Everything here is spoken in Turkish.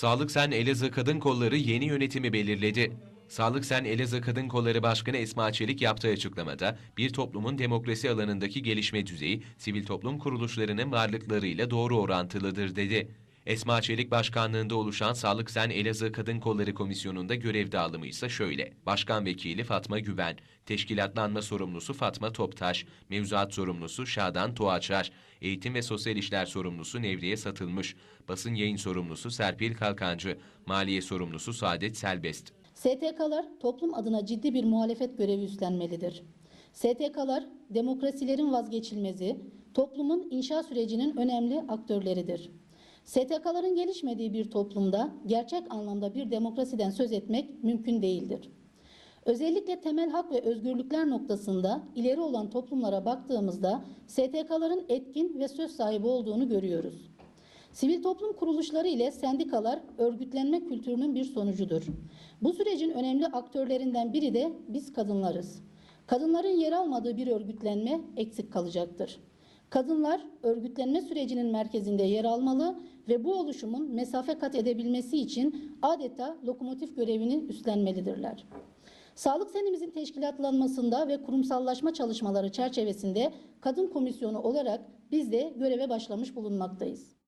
Sağlık Sen Elazığ Kadın Kolları yeni yönetimi belirledi. Sağlık Sen Elazığ Kadın Kolları Başkanı Esma Çelik yaptığı açıklamada bir toplumun demokrasi alanındaki gelişme düzeyi sivil toplum kuruluşlarının varlıklarıyla doğru orantılıdır dedi. Esma Çelik başkanlığında oluşan Sağlık Sen Elazığ Kadın Kolları Komisyonu'nda görev dağılımı ise şöyle. Başkan Vekili Fatma Güven, Teşkilatlanma Sorumlusu Fatma Toptaş, Mevzuat Sorumlusu Şadan Tuğaçar, Eğitim ve Sosyal İşler Sorumlusu Nevriye Satılmış, Basın Yayın Sorumlusu Serpil Kalkancı, Maliye Sorumlusu Saadet Selbest. STK'lar toplum adına ciddi bir muhalefet görevi üstlenmelidir. STK'lar demokrasilerin vazgeçilmezi, toplumun inşa sürecinin önemli aktörleridir. STK'ların gelişmediği bir toplumda gerçek anlamda bir demokrasiden söz etmek mümkün değildir. Özellikle temel hak ve özgürlükler noktasında ileri olan toplumlara baktığımızda STK'ların etkin ve söz sahibi olduğunu görüyoruz. Sivil toplum kuruluşları ile sendikalar örgütlenme kültürünün bir sonucudur. Bu sürecin önemli aktörlerinden biri de biz kadınlarız. Kadınların yer almadığı bir örgütlenme eksik kalacaktır. Kadınlar örgütlenme sürecinin merkezinde yer almalı ve bu oluşumun mesafe kat edebilmesi için adeta lokomotif görevini üstlenmelidirler. Sağlık senimizin teşkilatlanmasında ve kurumsallaşma çalışmaları çerçevesinde kadın komisyonu olarak biz de göreve başlamış bulunmaktayız.